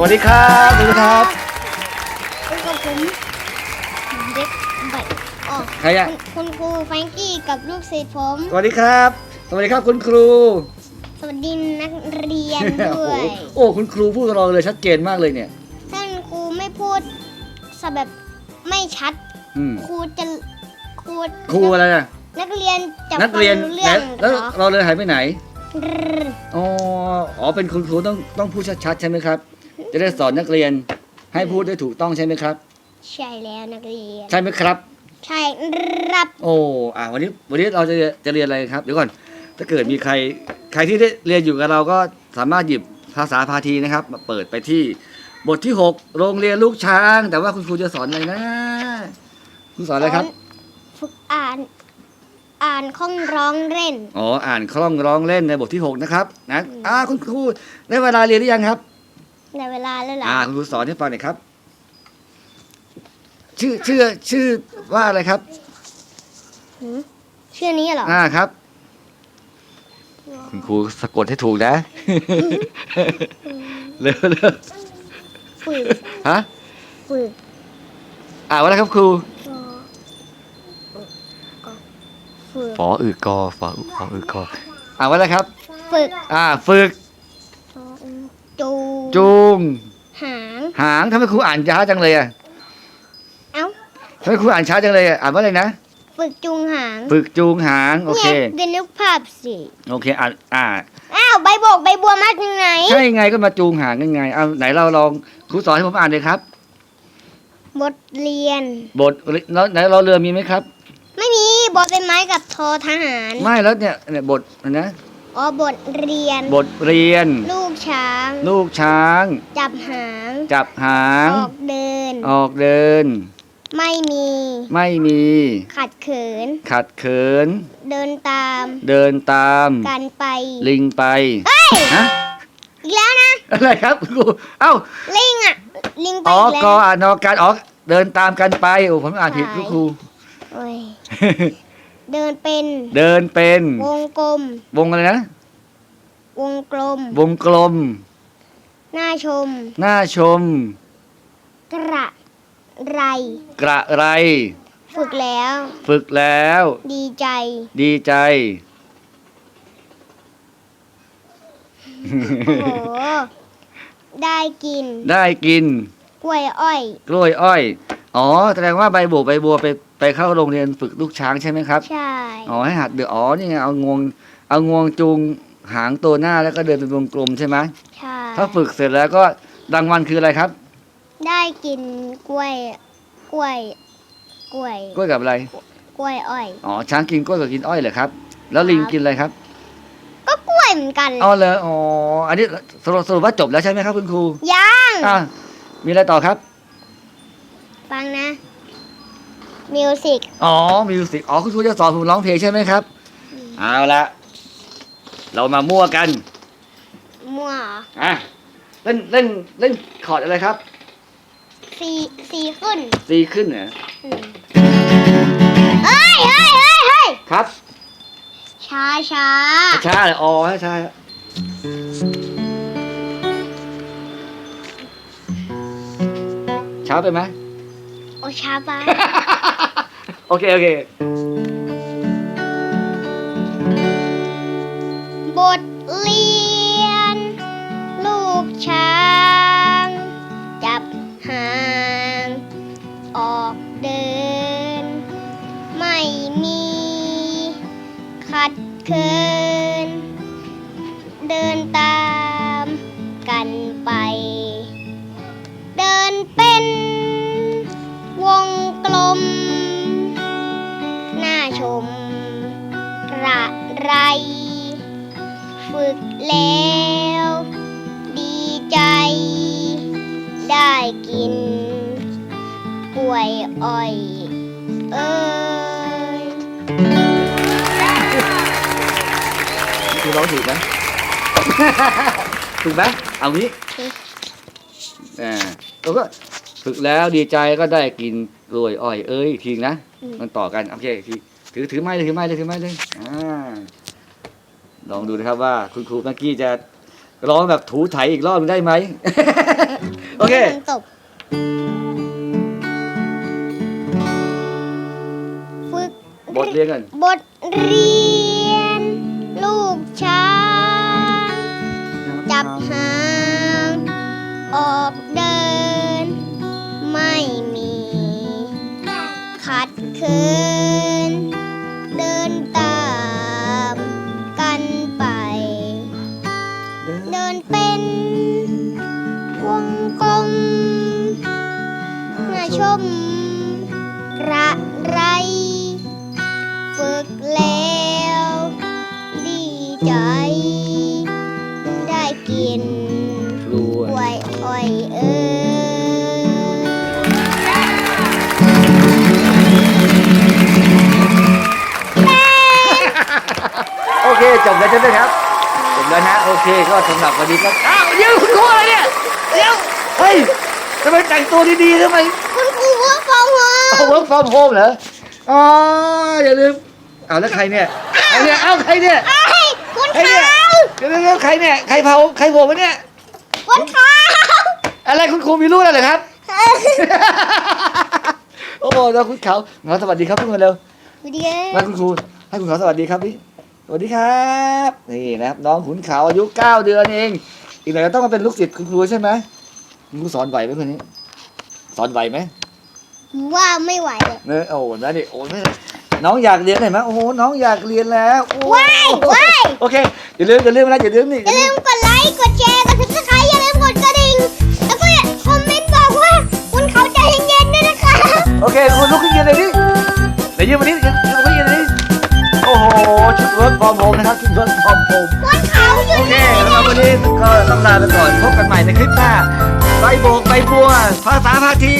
สวัสดีครับสวัสดีครับคุณกับผมเด็กใบอ๋อใครอะคุณคุณครูแฟรงกี้กับลูกศิษย์ผม สวัสดีครับ สวัสดีครับคุณครู สวัสดีนักเรียนโอ้โหด้วย โอ้คุณครูพูดกับเราเลยชัดเจนมากเลยเนี่ย ท่านครูไม่พูดสแบบไม่ชัด อืมครูจะครูครูอะไรนะนักเรียนจะนักเรียนฟังเรื่องแล้วเหรอเราเลยหายไปไหนรรอ๋ออ๋อเป็นคุณครูต้องต้องพูดชัดๆใช่ไหมครับ จะได้สอนนักเรียนให้พูดได้ถูกต้องใช่ไหมครับ ใช่แล้วนักเรียน ใช่ไหมครับ ใช่รับ โอ้อ่าวันนี้วันนี้เราจะจะเรียนอะไรครับเดี๋ยวก่อน ถ้าเกิดมีใครใครที่ได้เรียนอยู่กับเราก็สามารถหยิบภาษาพาทีนะครับ มาเปิดไปที่บทที่6โรงเรียนลูกช้าง แต่ว่าคุณครูจะสอนอะไรนะคุณสอนอะไรครับ ฝึกอ่าน อ่านข้องร้องเล่น อ๋ออ่านคล่องร้องเล่นในบทที่6นะครับนะอ่าคุณครูได้เวลาเรียนหรือยังครับ ในเวลาแล้วเหรออ่าคุณครูสอนให้ฟังหน่อยครับ ชื่อชื่อชื่อว่าอะไรครับ หือชื่อนี้เหรอ อ่าครับ คุณครูสะกดให้ถูกนะ เร็วเร็วฝึกฮะฝึกอ่าว่าอะไรครับครูฝึกฝออือกอฝอฝออือกออ่าว่าอะไรครับ ฝึก อ่า ฝึก จูจูง หาง หางทำไมครูอ่านช้าจังเลยอะเอ้า ทำไมครูอ่านช้าจังเลยอะอ่านว่าอะไรนะฝึกจูงหางฝึกจูงหางโอเค นี่ยเดี๋ยวนึกภาพสิโอเคอ่านอ่า อ้าวใบโบกใบบัวมาจากไหนใช่ไงก็มาจูงหางกันไงเอาไหนเราลองครูสอนให้ผมอ่านเลยครับ บทเรียน บทแล้วไหนเราเรือมีไหมครับ ไม่มีบทเป็นไม้กับทอทหารไม่แล้วเนี่ยเนี่ยบทนะอ๋อบทเรียน บทเรียน ลูก ช้าง ลูกช้าง จับหาง จับหาง ออกเดิน ออกเดิน ไม่มี ไม่มี ขัดเขิน ขัดเขิน เดินตาม เดินตาม กันไป ลิงไปเฮ้ยฮะอีกแล้วนะ อะไรครับครูเอ้า ลิงอะ ลิงไปอ๋ออีกแล้วกออ่านอการออกเดินตามกันไปโอ้ผมอ่านผิดใช่ครู โอ้ย เดินเป็น เดินเป็น วงกลม วงอะไรนะ วงกลม วงกลม หน้าชม หน้าชม กระไร กระไร ฝึกแล้ว ฝึกแล้ว ดีใจ ดีใจ โอ้โห ได้กิน ได้กิน กล้วยอ้อย กล้วยอ้อย อ๋อ แสดงว่าใบบัวใบบัวไปไปเข้าโรงเรียนฝึกลูกช้างใช่ไหมครับ ใช่ อ๋อ ให้หัดเดืออ๋อ นี่ไง เอางวง เอางวงจูง หางตัวหน้าแล้วก็เดินเป็นวงกลมใช่ไหมใช่ถ้าฝึกเสร็จแล้วก็รางวัลคืออะไรครับ ได้กินกล้วย กล้วย กล้วย กล้วยกับอะไร กล้วยอ้อย อ๋อ ช้างกินกล้วยกับกินอ้อยเหรอครับ แล้วลิงครับกินอะไรครับ ก็กล้วยเหมือนกันอ๋อเลยอ๋อ อันนี้สรุปสรุปว่าจบแล้วใช่ไหมครับคุณครูยังอะมีอะไรต่อครับ ฟังนะ มิวสิก อ๋อ มิวสิก อ๋อ คุณครูจะสอนผมร้องเพลงใช่ไหมครับ เอาละ เรามามั่วกันมั่วเหรออะเล่นเล่นเล่นคอร์ดอะไรครับสีสีขึ้นซีขึ้นเหรออืมเฮ้ยเฮ้ยเฮ้ยเฮ้ยครับช้าช้าช้าเลยอ๋อใช่ช้าไปไหม โอช้าไป โอเค โอเค ไร ฝึกแล้ว ดีใจ ได้กินกล้วยอ้อย เอ้ยคือร้องถูกไหม ถูกไหมเอางี้อ่าเราก็ฝึกแล้วดีใจก็ได้กินกล้วยอ้อย เอ้ยอีกทีนะอืมมันต่อกัน โอเคอีกทีถือถือไม้เลยถือไม้เลยถือไม้เลยอ่า ลองดูนะครับว่าคุณครูเมื่อกี้จะร้องแบบถูไถอีกรอบหนึ่งได้ไหม โอเคฝนตกฝึกบทเรียนกัน บทเรียน ลูกช้าง จับหาง ออกเดิน ไม่มี ขัดเคิน เคจบแล้วใช่ไหมครับจบแล้วนะโอเคก็สำหรับวันนี้ก็อ้าวเดี๋ยวคุณครูอะไรเนี่ยเดี๋ยวเฮ้ยทำไมแต่งตัวดีๆทำไมคุณครูว่าฟองหัวเอา work from home เหรออ๋ออย่าลืมอ้าวแล้วใครเนี่ยใครเนี่ยเอ้าใครเนี่ยไอ้ยคุณใครเนี่ยขาวเดี๋ยวเดี๋ยวเดี๋ยวใครเนี่ยใครเผาใครโผล่มาเนี่ย คุณขาวอะไรคุณครูมีลูกแล้วเหรอครับโอ้โหแล้วคุณเขางอสวัสดีครับทุกคนเร็ววิดีโอมาคุณครูให้คุณเขาสวัสดีครับพี่ สวัสดีครับนี่นะครับ น้องขุนเขาอายุเก้าเดือนเอง อีกหน่อยก็ต้องมาเป็นลูกศิษย์คุณครูใช่ไหมคุณครูสอนไหวไหมคนนี้ สอนไหวไหมว่าไม่ไหวเลยเนอะโอ้โหนะนี่โอ้ไม่น้องอยากเรียนเห็นไหมโอ้โหน้องอยากเรียนแล้วโอ้ว้ายว้ายโอเคอย่าลืมอย่าลืมนะอย่าลืมนี่อย่าลืมกดไลค์กดแชร์กดซับสไครต์อย่าลืมกดกระดิ่งแล้วก็คอมเมนต์บอกว่าคุณเขาใจเย็นๆด้วยนะคะโอเคคุณลุกขึ้นยืนเลยดิเดี๋ยวยืนมาดิ เวิร์กฟอร์มโฮมนะครับคิดเวิร์กฟอร์มโฮมคนเขาอยู่โอเคสำหรับวันนี้ก็ต้องลาไปก่อนพบกันใหม่ในคลิปหน้าใบโบกใบบัวภาษาพาที